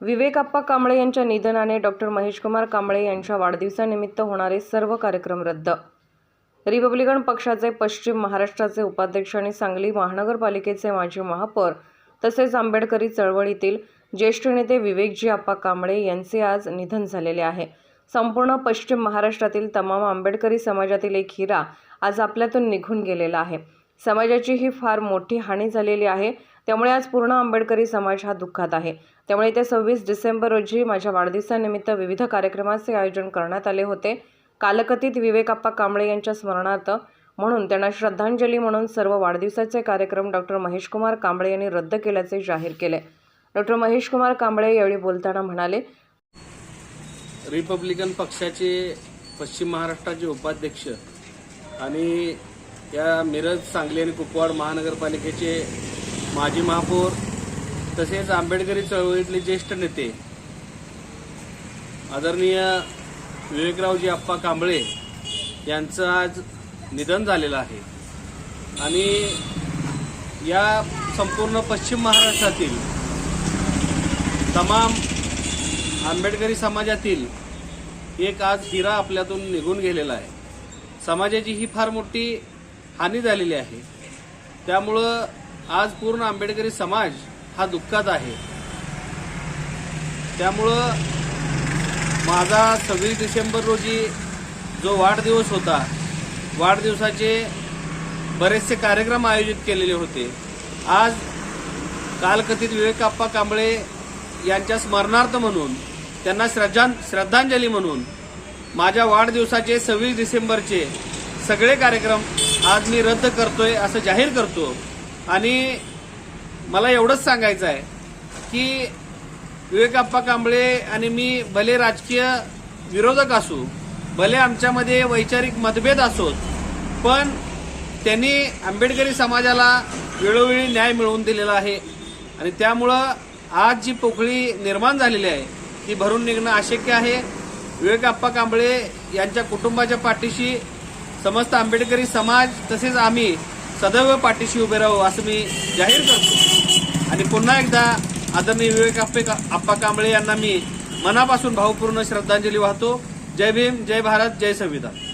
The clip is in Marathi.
विवेकाप्पा कांबळे यांच्या निधनाने डॉक्टर महेशकुमार कांबळे यांच्या वाढदिवसानिमित्त होणारे सर्व कार्यक्रम रद्द. रिपब्लिकन पक्षाचे पश्चिम महाराष्ट्राचे उपाध्यक्ष आणि सांगली महानगरपालिकेचे माजी महापौर तसेच आंबेडकरी चळवळीतील ज्येष्ठ नेते विवेकजी आप्पा कांबळे यांचे आज निधन झालेले आहे. संपूर्ण पश्चिम महाराष्ट्रातील तमाम आंबेडकरी समाजातील एक हिरा आज आपल्यातून निघून गेलेला आहे. समाजाची ही फार मोठी हानी झालेली आहे. त्यामुळे आज पूर्ण आंबेडकरी समाज हा दुःखात आहे. त्यामुळे येत्या सव्वीस डिसेंबर रोजी माझ्या वाढदिवसानिमित्त विविध कार्यक्रमाचे आयोजन करण्यात आले होते. कालकथित विवेकाप्पा कांबळे यांच्या स्मरणार्थ म्हणून त्यांना श्रद्धांजली म्हणून सर्व वाढदिवसाचे कार्यक्रम डॉक्टर महेशकुमार कांबळे यांनी रद्द केल्याचे जाहीर केले. डॉक्टर महेशकुमार कांबळे यावेळी बोलताना म्हणाले रिपब्लिकन पक्षाचे पश्चिम महाराष्ट्राचे उपाध्यक्ष आणि या मिरज सांगली आणि कुपवाड महानगरपालिकेचे माजी महापौर तसेच आंबेडकरी चळवळीतले ज्येष्ठ नेते आदरणीय विवेकरावजी आप्पा कांबळे यांचं आज निधन झालेलं आहे. आणि या संपूर्ण पश्चिम महाराष्ट्रातील तमाम आंबेडकरी समाजातील एक आज हिरा आपल्यातून निघून गेलेला आहे. समाजाची ही फार मोठी हानी झालेली आहे. त्यामुळं आज पूर्ण आंबेडकरी समाज हा दुःखात आहे. त्यामुळं माझा सव्वीस डिसेंबर रोजी जो वाढदिवस होता वाढदिवसाचे बरेचसे कार्यक्रम आयोजित केलेले होते. आज कालकथित विवेकाप्पा कांबळे यांच्या स्मरणार्थ म्हणून त्यांना श्रद्धां श्रद्धांजली म्हणून माझ्या वाढदिवसाचे सव्वीस डिसेंबरचे सगळे कार्यक्रम आज मी रद्द करतोय असं जाहीर करतो. आणि मला एवढंच सांगायचं आहे की विवेकाप्पा कांबळे आणि मी भले राजकीय विरोधक असू भले आमच्यामध्ये वैचारिक मतभेद असोत पण त्यांनी आंबेडकरी समाजाला वेळोवेळी न्याय मिळवून दिलेला आहे. आणि त्यामुळं आज जी पोकळी निर्माण झालेली आहे ती भरून निघणं अशक्य आहे. विवेकाप्पा कांबळे यांच्या कुटुंबाच्या पाठीशी समस्त आंबेडकरी समाज तसेच आम्ही सदैव पाठीशी उभे राहू असं मी जाहीर करतो. आणि पुन्हा एकदा आदरणीय विवेकाप्पे आप्पा कांबळे यांना मी मनापासून भावपूर्ण श्रद्धांजली वाहतो. जय भीम जय भारत जय संविधान.